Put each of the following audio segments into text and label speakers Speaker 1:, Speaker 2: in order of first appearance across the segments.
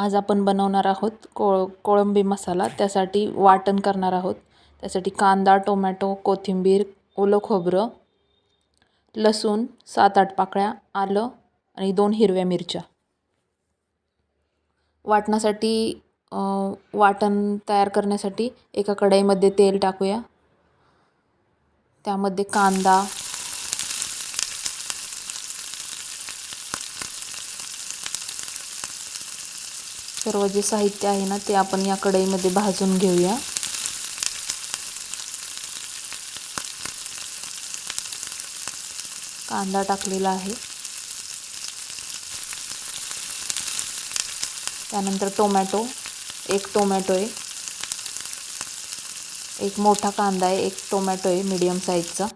Speaker 1: आज आपण बनवणार आहोत को कोळंबी मसाला. त्यासाठी वाटण करणार आहोत. त्यासाठी कांदा टोमॅटो कोथिंबीर ओलं खोबरं लसूण सात आठ पाकळ्या आलं आणि दोन हिरव्या मिरच्या. वाटणासाठी वाटण तयार करण्यासाठी एका कढईमध्ये तेल टाकूया. त्यामध्ये कांदा सर्व जे साहित्य आहे ना ते आपण या कढईमध्ये भाजून घेऊया. कांदा टाकलेला आहे. त्यानंतर टोमॅटो एक टोमॅटो आहे. एक मोठा कांदा आहे एक टोमॅटो आहे मीडियम साईजचा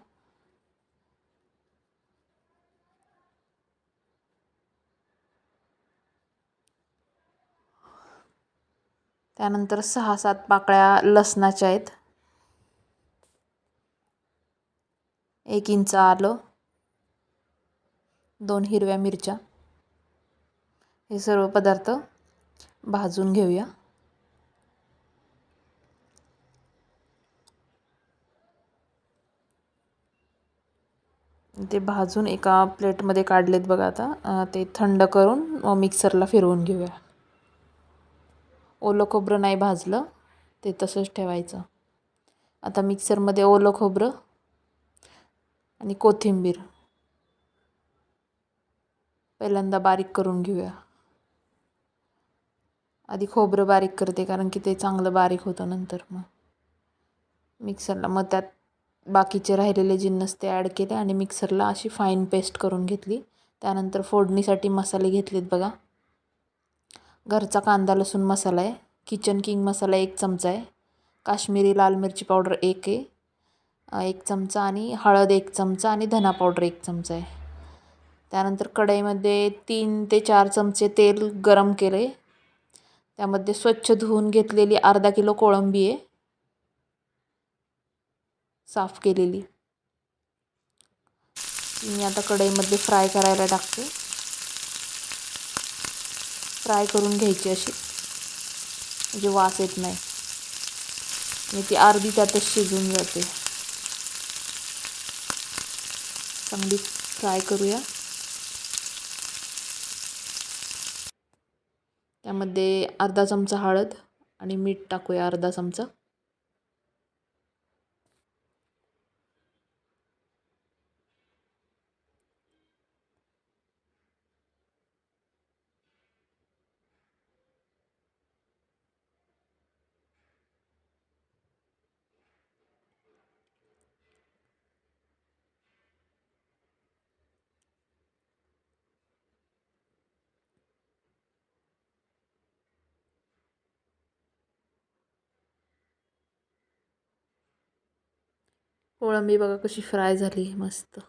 Speaker 1: त्यानंतर सहा सात पाकळ्या लसणाच्या आहेत. एक इंच आलं. दोन हिरव्या मिरच्या. हे सर्व पदार्थ भाजून घेऊया. ते भाजून एका प्लेटमध्ये काढलेत बघा आता. ते थंड करून मिक्सरला फिरवून घेऊया. ओलं खोबरं नाही भाजलं ते तसंच ठेवायचं. आता मिक्सरमध्ये ओलं खोबरं आणि कोथिंबीर. पहिल्यांदा बारीक करून घेऊया. आधी खोबरं बारीक करते कारण की ते चांगलं बारीक होतं नंतर मग. मिक्सरला मग त्यात बाकीचे राहिलेले जिन्नस ते ॲड केले आणि मिक्सरला अशी फाईन पेस्ट करून घेतली. त्यानंतर फोडणीसाठी मसाले घेतलेत बघा. घरचा कांदा लसूण मसाला आहे. किचन किंग मसाला एक चमचा आहे. काश्मीरी लाल मिरची पावडर एक आहे. एक चमचा आणि हळद एक चमचा आणि धना पावडर एक चमचा आहे. त्यानंतर कढईमध्ये तीन ते चार चमचे तेल गरम केले त्यामध्ये स्वच्छ धुवून घेतलेली अर्धा किलो कोळंबी आहे. साफ केलेली. मी आता कढईमध्ये फ्राय करायला टाकते. फ्राय करून घ्यायची अशी. म्हणजे वास येत नाही. आणि ती अर्धी त्यातच शिजून जाते. चांगली फ्राय करूया. त्यामध्ये अर्धा चमचा हळद आणि मीठ टाकूया अर्धा चमचा. कोळंबी बघा कशी फ्राय झाली मस्त.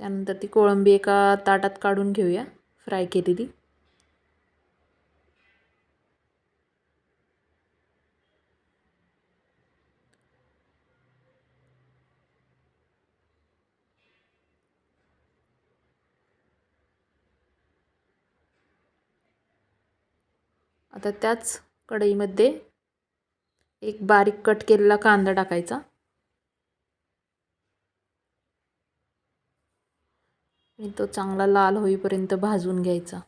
Speaker 1: त्यानंतर ती कोळंबी एका ताटात काढून घेऊया फ्राय केलेली. आता त्याच कढईमध्ये एक बारीक कट केलेला कांदा टाकायचा. आणि तो चांगला लाल होईपर्यंत भाजून घ्यायचा.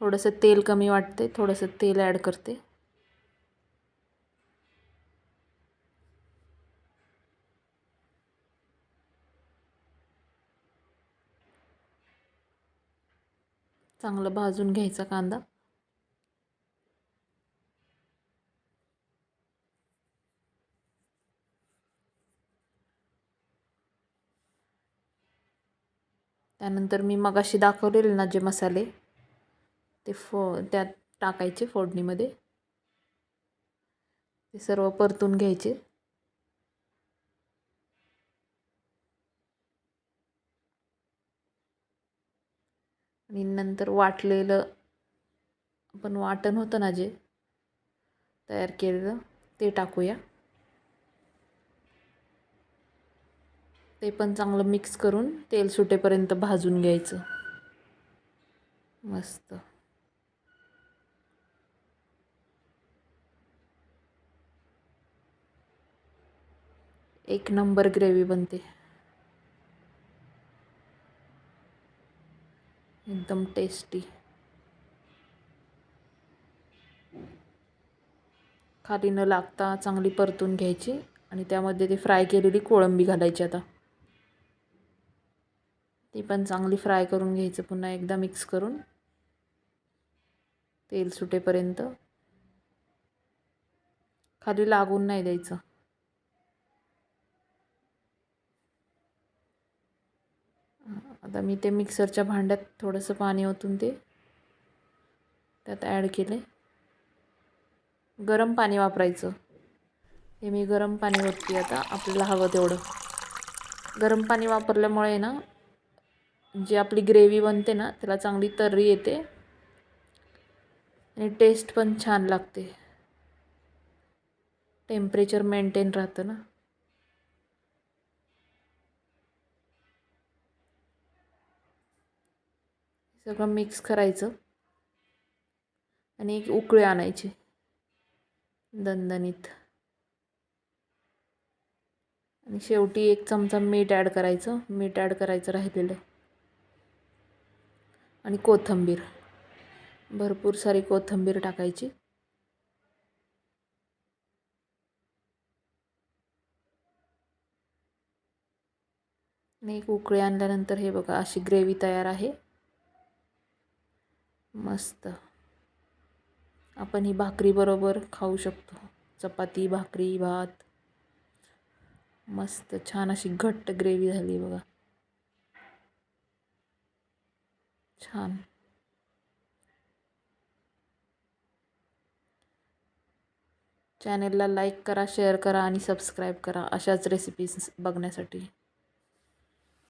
Speaker 1: थोडंसं तेल कमी वाटते थोडंसं तेल ॲड करते. चांगलं भाजून घ्यायचा कांदा. त्यानंतर मी मगाशी दाखवलेले ना जे मसाले ते फो त्यात टाकायचे फोडणीमध्ये. ते सर्व परतून घ्यायचे. आणि नंतर वाटलेलं आपण वाटण होतं ना जे तयार केलेलं ते टाकूया. ते पण चांगलं मिक्स करून तेल सुटेपर्यंत भाजून घ्यायचं. मस्त. एक नंबर ग्रेव्ही बनते. एकदम टेस्टी खाली न लागता चांगली परतून घ्यायची आणि त्यामध्ये ते फ्राय केलेली कोळंबी घालायची आता. ती पण चांगली फ्राय करून घ्यायचं. पुन्हा एकदा मिक्स करून. तेल सुटेपर्यंत. खाली लागून नाही द्यायचं. आता मी ते मिक्सरच्या भांड्यात थोडंसं पाणी ओतून ते त्यात ॲड केले. गरम पाणी वापरायचं. हे मी गरम पाणी ओतते आता आपल्याला हवं तेवढं. गरम पाणी वापरल्यामुळे ना जी आपली ग्रेव्ही बनते ना त्याला चांगली तर्री येते. आणि टेस्ट पण छान लागते. टेम्परेचर मेंटेन राहतं ना. सगळं मिक्स करायचं. आणि एक उकळी आणायची. दणदणीत. आणि शेवटी एक चमचा मीठ ॲड करायचं. मीठ ॲड करायचं राहिलेलं. आणि कोथिंबीर. भरपूर सारी कोथिंबीर टाकायची. आणि एक उकळी आणल्यानंतर हे बघा अशी ग्रेव्ही तयार आहे. मस्त. आपण ही भाकरीबरोबर खाऊ शकतो. चपाती भाकरी भात. मस्त छान अशी घट्ट ग्रेव्ही झाली बघा. छान. चॅनेलला लाईक करा शेअर करा आणि सबस्क्राईब करा अशाच रेसिपीज बघण्यासाठी.